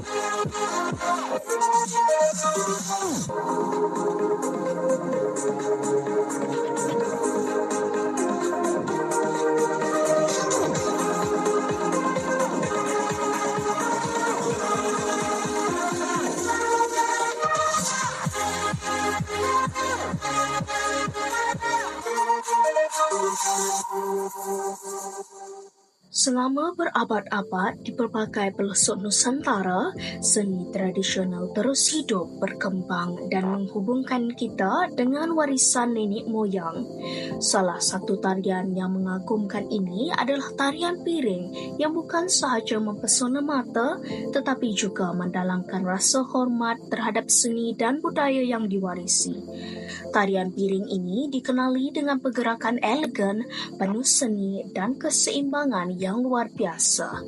どうぞ。Selama berabad-abad di pelbagai pelosok Nusantara, seni tradisional terus hidup, berkembang dan menghubungkan kita dengan warisan nenek moyang. Salah satu tarian yang mengagumkan ini adalah tarian piring yang bukan sahaja mempesona mata tetapi juga mendalamkan rasa hormat terhadap seni dan budaya yang diwarisi. Tarian piring ini dikenali dengan pergerakan elegan, penuh seni dan keseimbangan yang luar biasa.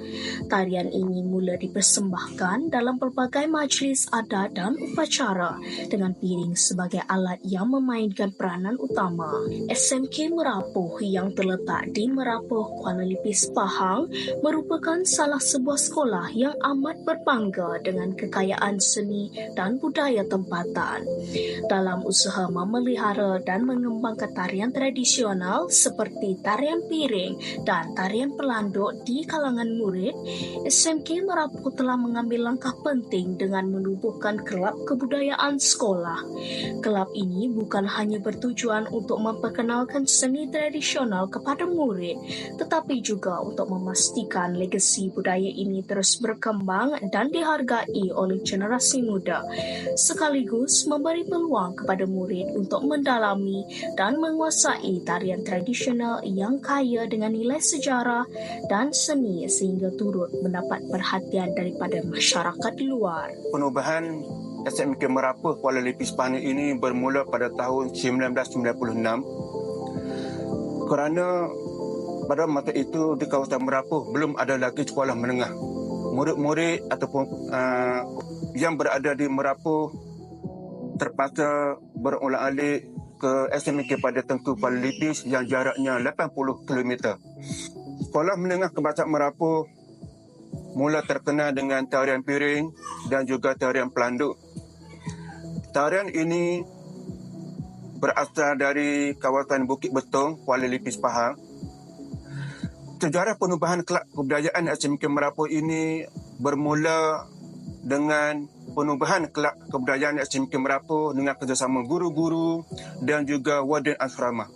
Tarian ini mula dipersembahkan dalam pelbagai majlis adat dan upacara dengan piring sebagai alat yang memainkan peranan utama. SMK Merapuh yang terletak di Merapuh, Kuala Lipis, Pahang merupakan salah sebuah sekolah yang amat berbangga dengan kekayaan seni dan budaya tempatan. Dalam usaha memelihara dan mengembangkan tarian tradisional seperti tarian piring dan tarian pelanduk di kalangan murid, SMK Merapu telah mengambil langkah penting dengan menubuhkan kelab kebudayaan sekolah. Kelab ini bukan hanya bertujuan untuk memperkenalkan seni tradisional kepada murid, tetapi juga untuk memastikan legasi budaya ini terus berkembang dan dihargai oleh generasi muda, sekaligus memberi peluang kepada murid untuk mendalami dan menguasai tarian tradisional yang kaya dengan nilai sejarah dan seni sehingga turut mendapat perhatian daripada masyarakat luar. Penubahan SMK Merapu Kuala Lipis Pahang ini bermula pada tahun 1996 kerana pada masa itu di kawasan Merapu belum ada lagi sekolah menengah. Murid-murid ataupun uh, yang berada di Merapu terpaksa berulang-alik ke SMK pada Tengku Kuala Lipis yang jaraknya 80 km. Sekolah Menengah Kebangsaan Merapu mula terkenal dengan tarian piring dan juga tarian pelanduk. Tarian ini berasal dari kawasan Bukit Betong, Kuala Lipis, Pahang. Sejarah penubahan kelab kebudayaan SMK Merapu ini bermula dengan penubahan kelab kebudayaan SMK Merapu dengan kerjasama guru-guru dan juga warden asrama.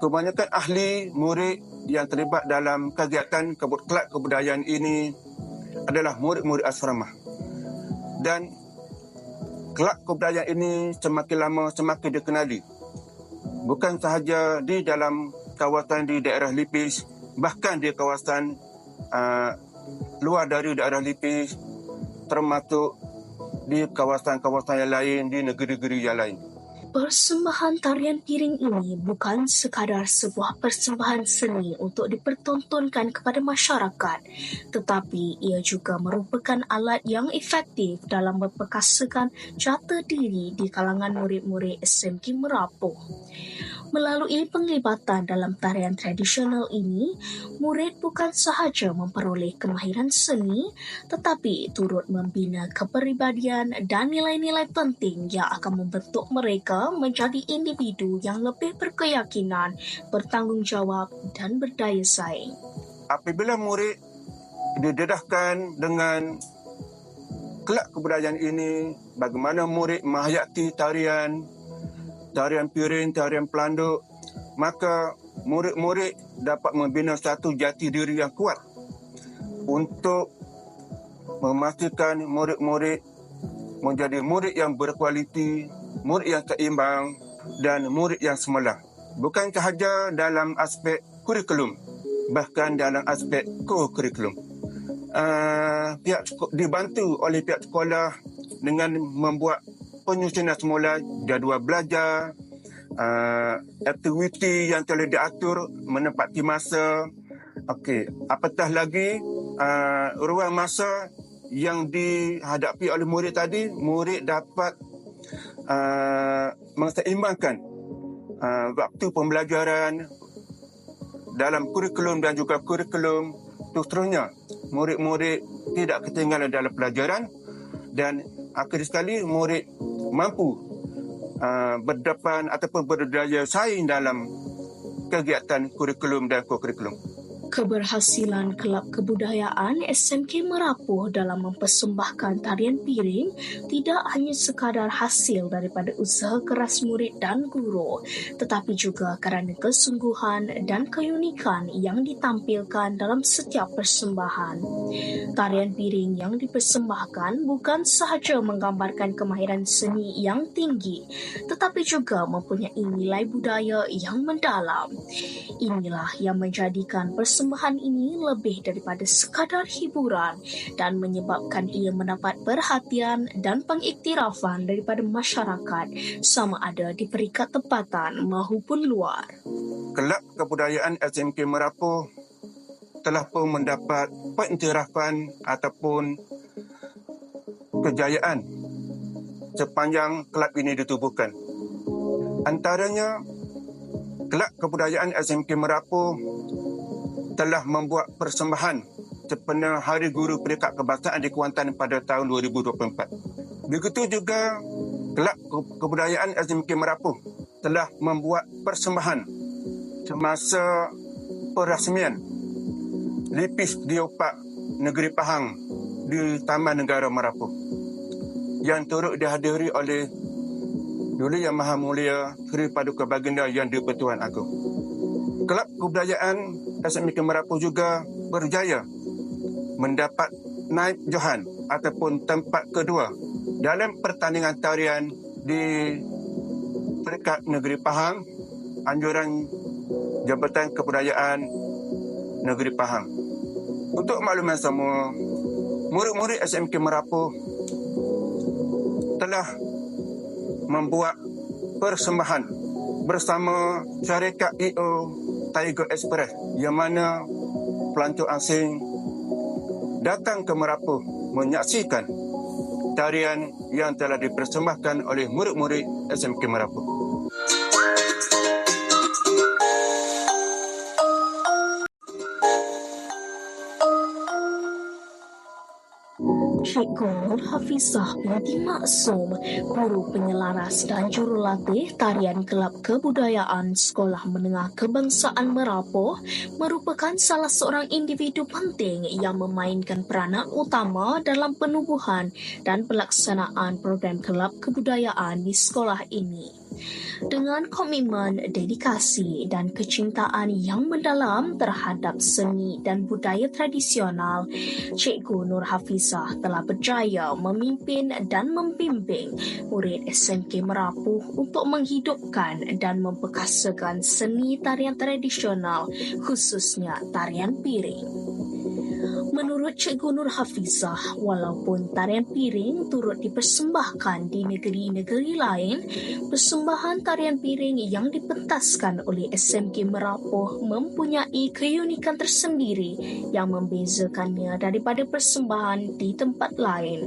Kebanyakan ahli, murid yang terlibat dalam kegiatan kebut kelab kebudayaan ini adalah murid-murid asrama. Dan kelab kebudayaan ini semakin lama semakin dikenali. Bukan sahaja di dalam kawasan di daerah Lipis, bahkan di kawasan uh, luar dari daerah Lipis, termasuk di kawasan-kawasan yang lain, di negeri-negeri yang lain. Persembahan tarian piring ini bukan sekadar sebuah persembahan seni untuk dipertontonkan kepada masyarakat, tetapi ia juga merupakan alat yang efektif dalam memperkasakan jata diri di kalangan murid-murid SMK Merapuh. Melalui penglibatan dalam tarian tradisional ini, murid bukan sahaja memperoleh kemahiran seni tetapi turut membina kepribadian dan nilai-nilai penting yang akan membentuk mereka menjadi individu yang lebih berkeyakinan, bertanggungjawab dan berdaya saing. Apabila murid didedahkan dengan kelab kebudayaan ini, bagaimana murid menghayati tarian tarian piring, tarian pelanduk, maka murid-murid dapat membina satu jati diri yang kuat untuk memastikan murid-murid menjadi murid yang berkualiti, murid yang seimbang dan murid yang semelah. Bukan sahaja dalam aspek kurikulum, bahkan dalam aspek ko-kurikulum. uh, pihak dibantu oleh pihak sekolah dengan membuat penyusunan semula jadual belajar, uh, aktiviti yang telah diatur menempati masa. Okey, apatah lagi uh, ruang masa yang dihadapi oleh murid tadi, murid dapat uh, mengseimbangkan uh, waktu pembelajaran dalam kurikulum dan juga kurikulum seterusnya. Murid-murid tidak ketinggalan dalam pelajaran dan akhir sekali murid mampu uh, berdepan ataupun berdaya saing dalam kegiatan kurikulum dan kurikulum keberhasilan Kelab Kebudayaan SMK Merapuh dalam mempersembahkan tarian piring tidak hanya sekadar hasil daripada usaha keras murid dan guru tetapi juga kerana kesungguhan dan keunikan yang ditampilkan dalam setiap persembahan. Tarian piring yang dipersembahkan bukan sahaja menggambarkan kemahiran seni yang tinggi tetapi juga mempunyai nilai budaya yang mendalam. Inilah yang menjadikan persembahan persembahan ini lebih daripada sekadar hiburan dan menyebabkan ia mendapat perhatian dan pengiktirafan daripada masyarakat sama ada di peringkat tempatan maupun luar. Kelab Kebudayaan SMK Merapu telah pun mendapat pengiktirafan ataupun kejayaan sepanjang kelab ini ditubuhkan. Antaranya, Kelab Kebudayaan SMK Merapu telah membuat persembahan sempena Hari Guru Peringkat Kebangsaan di Kuantan pada tahun 2024. Begitu juga Kelab Kebudayaan SMK Merapuh telah membuat persembahan semasa perasmian Lipis Diopak Negeri Pahang di Taman Negara Merapuh yang turut dihadiri oleh Duli Yang Maha Mulia Sri Paduka Baginda Yang di-Pertuan Agong. Kelab Kebudayaan SMK Merapu juga berjaya mendapat naik Johan ataupun tempat kedua dalam pertandingan tarian di peringkat negeri Pahang anjuran Jabatan Kebudayaan Negeri Pahang. Untuk makluman semua, murid-murid SMK Merapu telah membuat persembahan bersama syarikat EO Tiger Express yang mana pelancong asing datang ke Merapu menyaksikan tarian yang telah dipersembahkan oleh murid-murid SMK Merapu. Nur Hafizah binti Maksum, guru penyelaras dan jurulatih tarian Kelab Kebudayaan Sekolah Menengah Kebangsaan Merapoh, merupakan salah seorang individu penting yang memainkan peranan utama dalam penubuhan dan pelaksanaan program Kelab Kebudayaan di sekolah ini dengan komitmen, dedikasi dan kecintaan yang mendalam terhadap seni dan budaya tradisional, Cikgu Nur Hafizah telah berjaya memimpin dan membimbing murid SMK Merapuh untuk menghidupkan dan memperkasakan seni tarian tradisional khususnya tarian piring. Menurut Cikgu Nur Hafizah, walaupun tarian piring turut dipersembahkan di negeri-negeri lain, persembahan tarian piring yang dipentaskan oleh SMK Merapoh mempunyai keunikan tersendiri yang membezakannya daripada persembahan di tempat lain.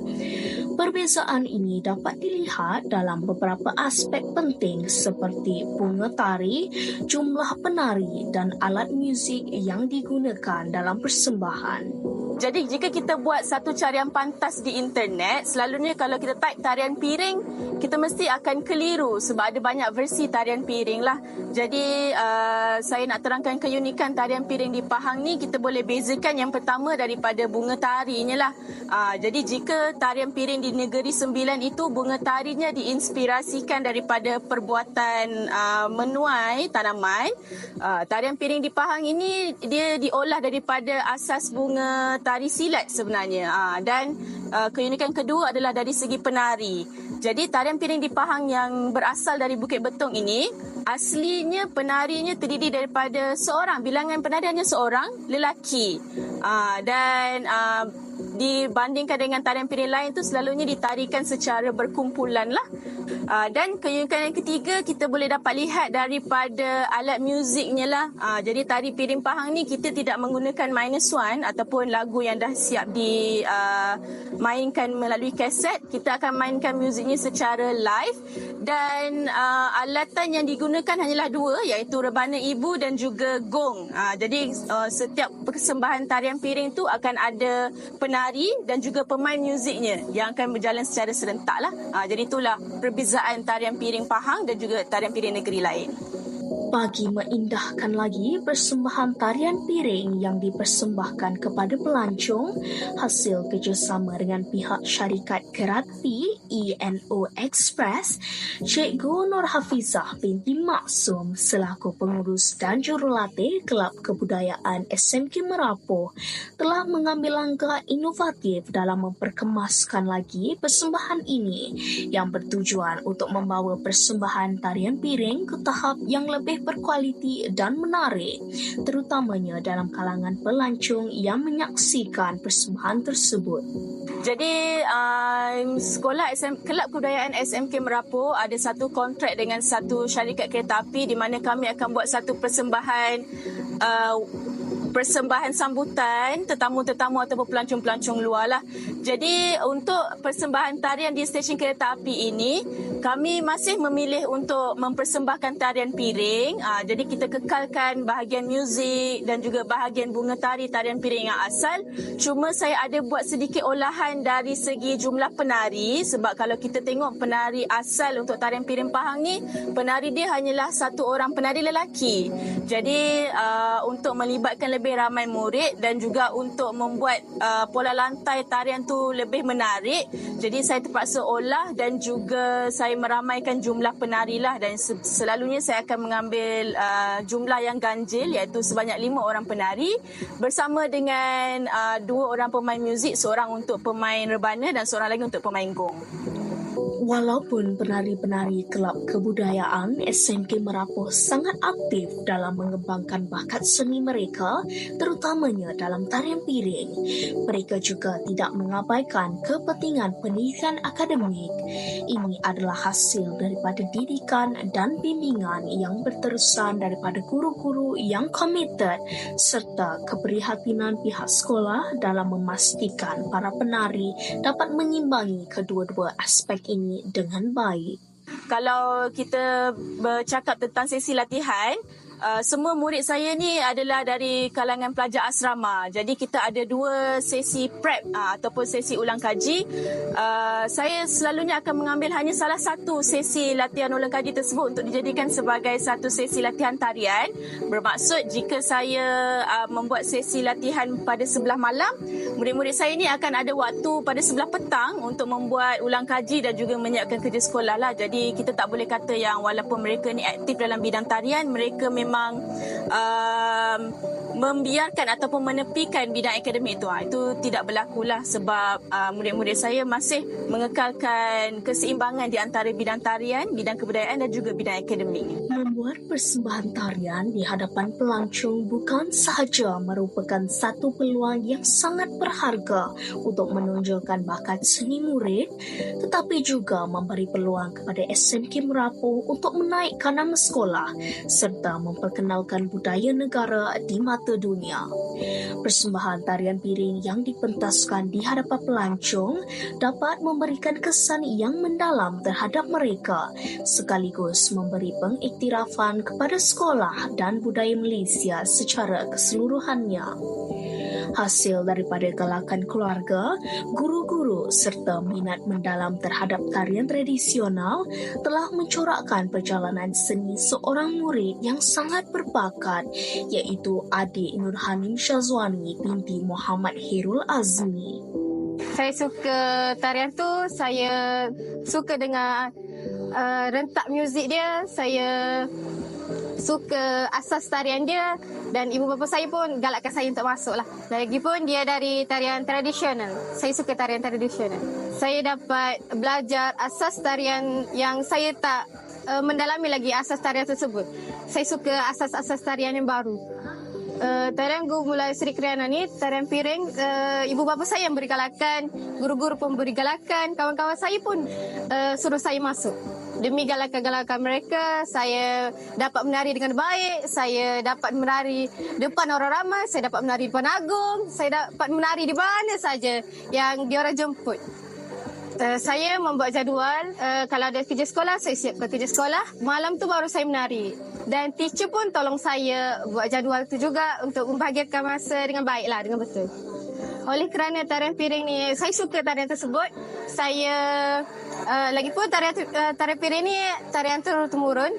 Perbezaan ini dapat dilihat dalam beberapa aspek penting seperti bunga tari, jumlah penari dan alat muzik yang digunakan dalam persembahan. Jadi jika kita buat satu carian pantas di internet, selalunya kalau kita type tarian piring, kita mesti akan keliru sebab ada banyak versi tarian piring lah. Jadi uh, saya nak terangkan keunikan tarian piring di Pahang ni, kita boleh bezakan yang pertama daripada bunga tarinya lah. Uh, jadi jika tarian piring di Negeri Sembilan itu, bunga tarinya diinspirasikan daripada perbuatan uh, menuai tanaman. Uh, tarian piring di Pahang ini, dia diolah daripada asas bunga tari silat sebenarnya. Uh, dan uh, keunikan kedua adalah dari segi penari. Jadi tarian piring di Pahang yang berasal dari Bukit Betong ini aslinya penarinya terdiri daripada seorang bilangan penari hanya seorang lelaki. Uh, dan uh, dibandingkan dengan tarian piring lain tu selalunya ditarikan secara berkumpulan lah. Uh, dan keunikan yang ketiga kita boleh dapat lihat daripada alat muziknya lah. Uh, jadi tari piring Pahang ni kita tidak menggunakan minus one ataupun lagu yang dah siap dimainkan uh, melalui kaset. Kita akan mainkan muziknya secara live dan uh, alatan yang digunakan hanyalah dua iaitu rebana ibu dan juga gong. Uh, jadi uh, setiap persembahan tarian piring tu akan ada penari dan juga pemain muziknya yang akan berjalan secara serentak lah. Uh, jadi itulah perbezaan tarian piring Pahang dan juga tarian piring negeri lain bagi mengindahkan lagi persembahan tarian piring yang dipersembahkan kepada pelancong hasil kerjasama dengan pihak syarikat Kerati ENO Express, Cikgu Nur Hafizah binti Maksum selaku pengurus dan jurulatih Kelab Kebudayaan SMK Merapu telah mengambil langkah inovatif dalam memperkemaskan lagi persembahan ini yang bertujuan untuk membawa persembahan tarian piring ke tahap yang lebih berkualiti dan menarik terutamanya dalam kalangan pelancong yang menyaksikan persembahan tersebut. Jadi um, sekolah SM, Kelab Kebudayaan SMK Merapu ada satu kontrak dengan satu syarikat kereta api di mana kami akan buat satu persembahan uh, persembahan sambutan tetamu-tetamu atau pelancong-pelancong luar lah. Jadi untuk persembahan tarian di stesen kereta api ini, kami masih memilih untuk mempersembahkan tarian piring. Uh, jadi kita kekalkan bahagian muzik dan juga bahagian bunga tari tarian piring yang asal. Cuma saya ada buat sedikit olahan dari segi jumlah penari sebab kalau kita tengok penari asal untuk tarian piring Pahang ni, penari dia hanyalah satu orang penari lelaki. Jadi uh, untuk melibatkan lebih lebih ramai murid dan juga untuk membuat uh, pola lantai tarian tu lebih menarik. Jadi saya terpaksa olah dan juga saya meramaikan jumlah penari lah dan selalunya saya akan mengambil uh, jumlah yang ganjil iaitu sebanyak lima orang penari bersama dengan uh, dua orang pemain muzik, seorang untuk pemain rebana dan seorang lagi untuk pemain gong. Walaupun penari-penari kelab kebudayaan SMK Merapu sangat aktif dalam mengembangkan bakat seni mereka, terutamanya dalam tarian piring, mereka juga tidak mengabaikan kepentingan pendidikan akademik. Ini adalah hasil daripada didikan dan bimbingan yang berterusan daripada guru-guru yang komited serta keprihatinan pihak sekolah dalam memastikan para penari dapat mengimbangi kedua-dua aspek ini dengan baik. Kalau kita bercakap tentang sesi latihan, Uh, semua murid saya ni adalah dari kalangan pelajar asrama. Jadi kita ada dua sesi prep uh, ataupun sesi ulang kaji. Uh, saya selalunya akan mengambil hanya salah satu sesi latihan ulang kaji tersebut untuk dijadikan sebagai satu sesi latihan tarian. Bermaksud jika saya uh, membuat sesi latihan pada sebelah malam, murid-murid saya ni akan ada waktu pada sebelah petang untuk membuat ulang kaji dan juga menyiapkan kerja sekolah lah. Jadi kita tak boleh kata yang walaupun mereka ni aktif dalam bidang tarian, mereka memang memang um, membiarkan ataupun menepikan bidang akademik itu. Ha, itu tidak berlaku lah sebab uh, murid-murid saya masih mengekalkan keseimbangan di antara bidang tarian, bidang kebudayaan dan juga bidang akademik. Membuat persembahan tarian di hadapan pelancong bukan sahaja merupakan satu peluang yang sangat berharga untuk menunjukkan bakat seni murid tetapi juga memberi peluang kepada SMK Merapu untuk menaikkan nama sekolah serta memperkenalkan budaya negara di mata mata dunia. Persembahan tarian piring yang dipentaskan di hadapan pelancong dapat memberikan kesan yang mendalam terhadap mereka sekaligus memberi pengiktirafan kepada sekolah dan budaya Malaysia secara keseluruhannya hasil daripada galakan keluarga, guru-guru serta minat mendalam terhadap tarian tradisional telah mencorakkan perjalanan seni seorang murid yang sangat berbakat iaitu adik Nur Hanim Syazwani binti Muhammad Hirul Azmi. Saya suka tarian tu, saya suka dengar uh, rentak muzik dia, saya suka asas tarian dia Dan ibu bapa saya pun galakkan saya untuk masuk lah. Lagipun dia dari tarian tradisional. Saya suka tarian tradisional. Saya dapat belajar asas tarian yang saya tak uh, mendalami lagi asas tarian tersebut. Saya suka asas-asas tarian yang baru. Uh, tarian Gumulai Sri Kriana ni, tarian piring, uh, ibu bapa saya yang beri galakan, guru-guru pun beri galakan, kawan-kawan saya pun uh, suruh saya masuk. Demi galakan-galakan mereka, saya dapat menari dengan baik, saya dapat menari depan orang ramai, saya dapat menari depan agung, saya dapat menari di mana saja yang diorang jemput. Uh, saya membuat jadual uh, kalau ada kerja sekolah saya siapkan kerja sekolah. Malam tu baru saya menari. Dan teacher pun tolong saya buat jadual tu juga untuk membahagiakan masa dengan baik lah dengan betul. Oleh kerana tarian piring ni saya suka tarian tersebut. Saya uh, lagi pun tarian uh, tarian piring ni tarian turun temurun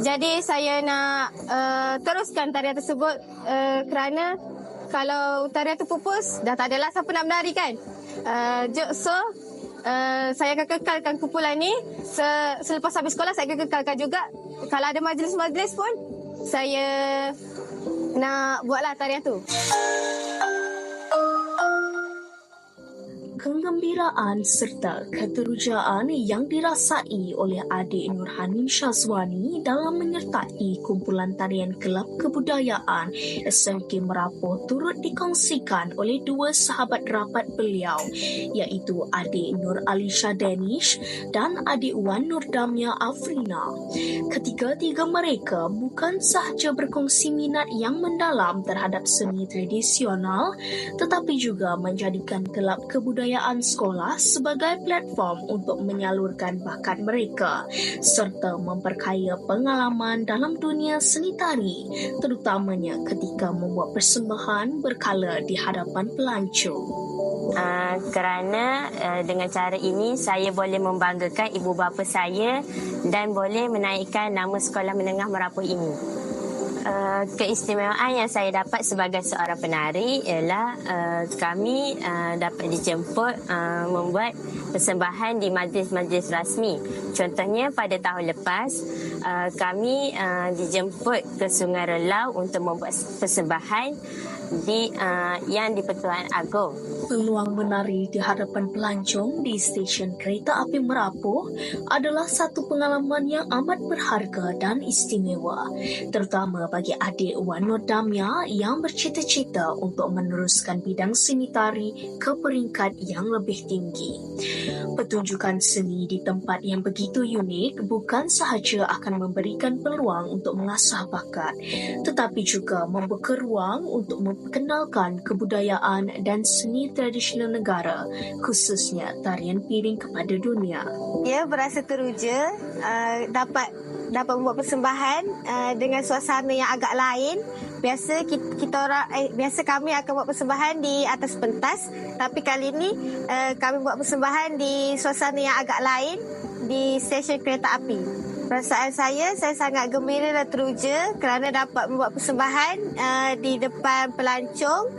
jadi saya nak uh, teruskan tarian tersebut uh, kerana kalau tarian tu pupus dah tak adalah siapa nak menari kan? Uh, so uh, saya akan kekalkan kumpulan ni. Se- selepas habis sekolah saya akan kekalkan juga. Kalau ada majlis-majlis pun saya nak buatlah tarian tu kegembiraan serta keterujaan yang dirasai oleh adik Nur Hanim Syazwani dalam menyertai kumpulan tarian Kelab Kebudayaan SMK Merapoh turut dikongsikan oleh dua sahabat rapat beliau iaitu adik Nur Alisha Danish dan adik Wan Nur Damia Afrina. Ketiga-tiga mereka bukan sahaja berkongsi minat yang mendalam terhadap seni tradisional tetapi juga menjadikan Kelab Kebudayaan kebudayaan sekolah sebagai platform untuk menyalurkan bakat mereka serta memperkaya pengalaman dalam dunia seni tari terutamanya ketika membuat persembahan berkala di hadapan pelancong. Uh, kerana uh, dengan cara ini saya boleh membanggakan ibu bapa saya dan boleh menaikkan nama sekolah menengah Merapu ini. Uh, keistimewaan yang saya dapat sebagai seorang penari ialah uh, kami uh, dapat dijemput uh, membuat persembahan di majlis-majlis rasmi. Contohnya pada tahun lepas uh, kami uh, dijemput ke Sungai Relau untuk membuat persembahan di uh, yang di Pertuan Agong. Peluang menari di hadapan pelancong di stesen kereta api Merapu adalah satu pengalaman yang amat berharga dan istimewa, terutama bagi adik Wan Damya yang bercita-cita untuk meneruskan bidang seni tari ke peringkat yang lebih tinggi. Pertunjukan seni di tempat yang begitu unik bukan sahaja akan memberikan peluang untuk mengasah bakat, tetapi juga membuka ruang untuk memperkenalkan kebudayaan dan seni tradisional negara, khususnya tarian piring kepada dunia. Ya, berasa teruja uh, dapat dapat membuat persembahan uh, dengan suasana yang agak lain. Biasa kita, kita orang eh, biasa kami akan buat persembahan di atas pentas, tapi kali ini uh, kami buat persembahan di suasana yang agak lain di stesen kereta api. Perasaan saya, saya sangat gembira dan teruja kerana dapat membuat persembahan uh, di depan pelancong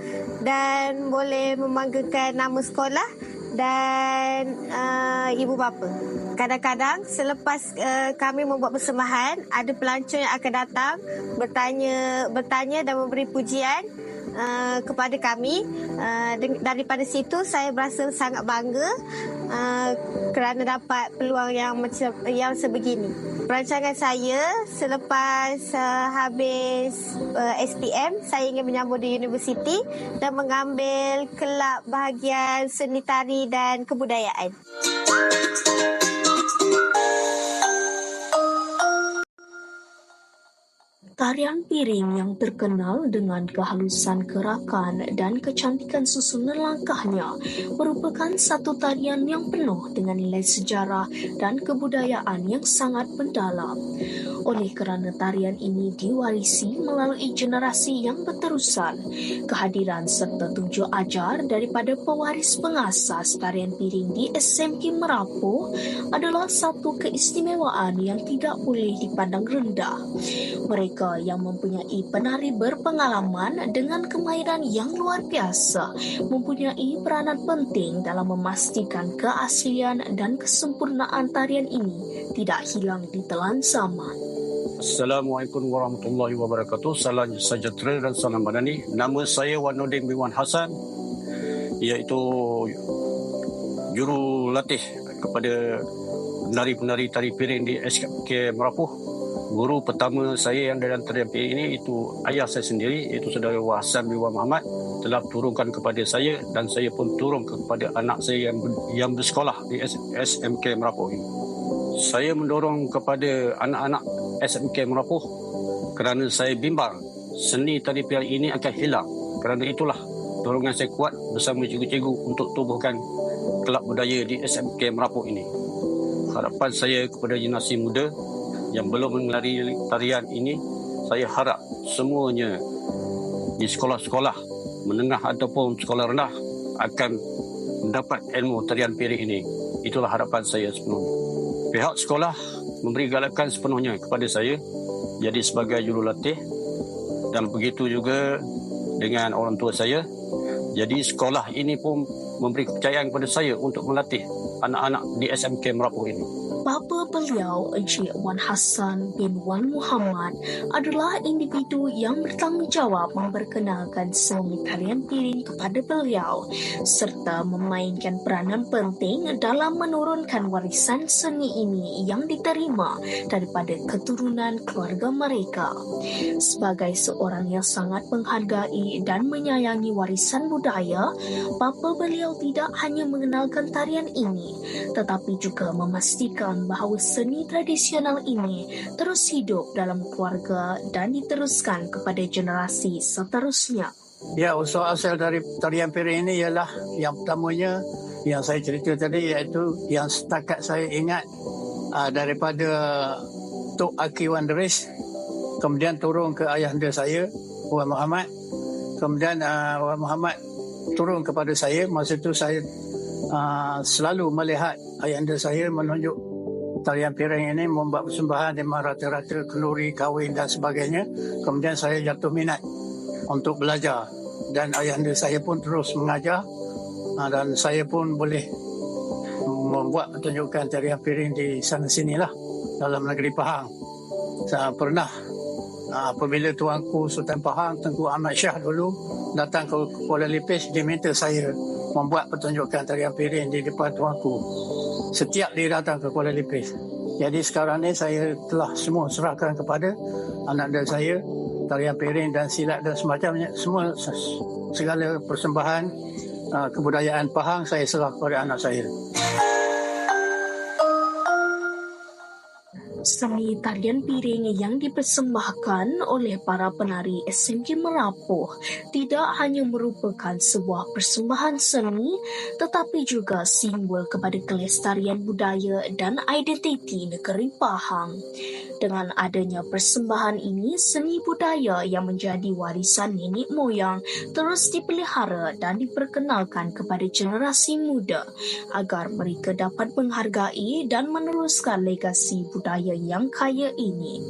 dan boleh membanggakan nama sekolah dan uh, ibu bapa. Kadang-kadang selepas uh, kami membuat persembahan, ada pelancong yang akan datang bertanya bertanya dan memberi pujian uh, kepada kami. Uh, daripada situ saya berasa sangat bangga uh, kerana dapat peluang yang macam yang sebegini. Perancangan saya selepas uh, habis uh, SPM, saya ingin menyambut di universiti dan mengambil kelab bahagian seni tari dan kebudayaan. Tarian piring yang terkenal dengan kehalusan gerakan dan kecantikan susunan langkahnya merupakan satu tarian yang penuh dengan nilai sejarah dan kebudayaan yang sangat mendalam. Oleh kerana tarian ini diwarisi melalui generasi yang berterusan, kehadiran serta tunjuk ajar daripada pewaris pengasas tarian piring di SMK Merapu adalah satu keistimewaan yang tidak boleh dipandang rendah. Mereka mereka yang mempunyai penari berpengalaman dengan kemahiran yang luar biasa mempunyai peranan penting dalam memastikan keaslian dan kesempurnaan tarian ini tidak hilang di telan zaman. Assalamualaikum warahmatullahi wabarakatuh. Salam sejahtera dan salam madani. Nama saya Wanudin bin Wan Hassan iaitu juru latih kepada penari-penari tari piring di SKK Merapuh. Guru pertama saya yang dalam piring ini itu ayah saya sendiri iaitu saudara Wahsan bin Muhammad telah turunkan kepada saya dan saya pun turun kepada anak saya yang yang bersekolah di SMK Merapuh. Saya mendorong kepada anak-anak SMK Merapuh kerana saya bimbang seni tari piring ini akan hilang. Kerana itulah dorongan saya kuat bersama cikgu-cikgu untuk tubuhkan kelab budaya di SMK Merapuh ini. Harapan saya kepada generasi muda yang belum mengelari tarian ini, saya harap semuanya di sekolah-sekolah menengah ataupun sekolah rendah akan mendapat ilmu tarian piring ini. Itulah harapan saya sepenuhnya. Pihak sekolah memberi galakan sepenuhnya kepada saya jadi sebagai jurulatih dan begitu juga dengan orang tua saya. Jadi sekolah ini pun memberi kepercayaan kepada saya untuk melatih anak-anak di SMK Merapuh ini. Bapa beliau, Encik Wan Hassan bin Wan Muhammad adalah individu yang bertanggungjawab memperkenalkan seni tarian piring kepada beliau serta memainkan peranan penting dalam menurunkan warisan seni ini yang diterima daripada keturunan keluarga mereka. Sebagai seorang yang sangat menghargai dan menyayangi warisan budaya, bapa beliau tidak hanya mengenalkan tarian ini tetapi juga memastikan bahawa seni tradisional ini terus hidup dalam keluarga dan diteruskan kepada generasi seterusnya. Ya, usul asal dari tarian piring ini ialah yang pertamanya yang saya cerita tadi iaitu yang setakat saya ingat uh, daripada Tok Aki Wanderis kemudian turun ke ayahanda saya Wan Muhammad kemudian uh, Wan Muhammad turun kepada saya masa itu saya uh, selalu melihat ayahanda saya menunjuk tarian piring ini membuat persembahan di rata-rata kenduri, kahwin dan sebagainya. Kemudian saya jatuh minat untuk belajar dan ayahanda saya pun terus mengajar uh, dan saya pun boleh membuat pertunjukan tarian piring di sana sinilah dalam negeri Pahang. Saya pernah uh, apabila tuanku Sultan Pahang Tengku Ahmad Syah dulu datang ke Kuala Lipis dia minta saya membuat pertunjukan tarian piring di depan tuanku setiap dia datang ke Kuala Lipis. Jadi sekarang ni saya telah semua serahkan kepada anak dan saya tarian piring dan silat dan semacamnya semua segala persembahan uh, kebudayaan Pahang saya serah kepada anak saya. Seni tarian piring yang dipersembahkan oleh para penari SMK Merapuh tidak hanya merupakan sebuah persembahan seni tetapi juga simbol kepada kelestarian budaya dan identiti negeri Pahang. Dengan adanya persembahan ini, seni budaya yang menjadi warisan nenek moyang terus dipelihara dan diperkenalkan kepada generasi muda agar mereka dapat menghargai dan meneruskan legasi budaya yang kaya ini.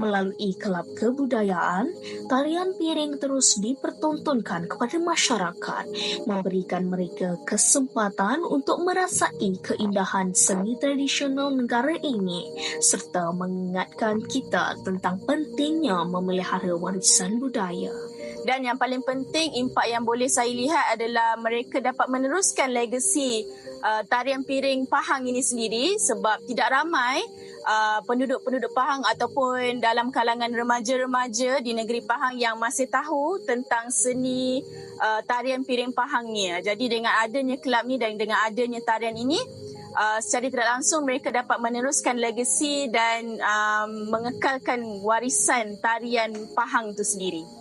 Melalui kelab kebudayaan, tarian piring terus dipertontonkan kepada masyarakat, memberikan mereka kesempatan untuk merasai keindahan seni tradisional negara ini serta mengingatkan kita tentang pentingnya memelihara warisan budaya. Dan yang paling penting impak yang boleh saya lihat adalah mereka dapat meneruskan legasi uh, tarian piring Pahang ini sendiri sebab tidak ramai uh, penduduk-penduduk Pahang ataupun dalam kalangan remaja-remaja di negeri Pahang yang masih tahu tentang seni uh, tarian piring Pahang ni. Jadi dengan adanya kelab ni dan dengan adanya tarian ini uh, secara tidak langsung mereka dapat meneruskan legasi dan um, mengekalkan warisan tarian Pahang itu sendiri.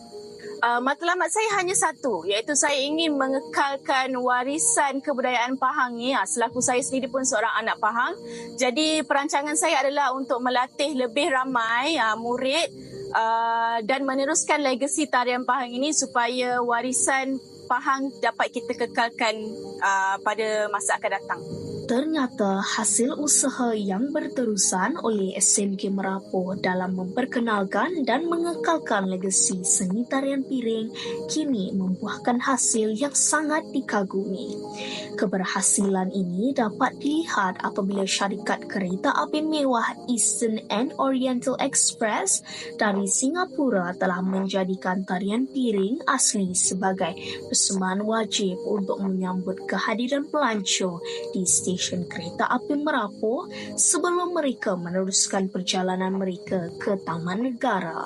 Uh, matlamat saya hanya satu iaitu saya ingin mengekalkan warisan kebudayaan Pahang ni. Uh, selaku saya sendiri pun seorang anak Pahang. Jadi perancangan saya adalah untuk melatih lebih ramai uh, murid uh, dan meneruskan legasi tarian Pahang ini supaya warisan Pahang dapat kita kekalkan uh, pada masa akan datang Ternyata hasil usaha yang berterusan oleh SMK Merapoh dalam memperkenalkan dan mengekalkan legasi seni tarian piring kini membuahkan hasil yang sangat dikagumi. Keberhasilan ini dapat dilihat apabila syarikat kereta api mewah Eastern and Oriental Express dari Singapura telah menjadikan tarian piring asli sebagai persembahan wajib untuk menyambut kehadiran pelancong di stesen stesen kereta api Merapu sebelum mereka meneruskan perjalanan mereka ke Taman Negara.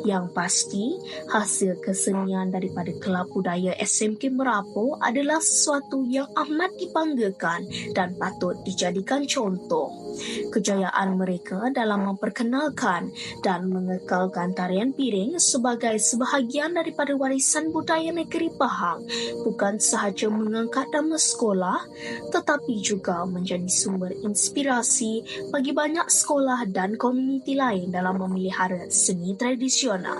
Yang pasti, hasil kesenian daripada Kelab Budaya SMK Merapu adalah sesuatu yang amat dibanggakan dan patut dijadikan contoh. Kejayaan mereka dalam memperkenalkan dan mengekalkan tarian piring sebagai sebahagian daripada warisan budaya negeri Pahang bukan sahaja mengangkat nama sekolah tetapi juga menjadi sumber inspirasi bagi banyak sekolah dan komuniti lain dalam memelihara seni tradisional. দিও না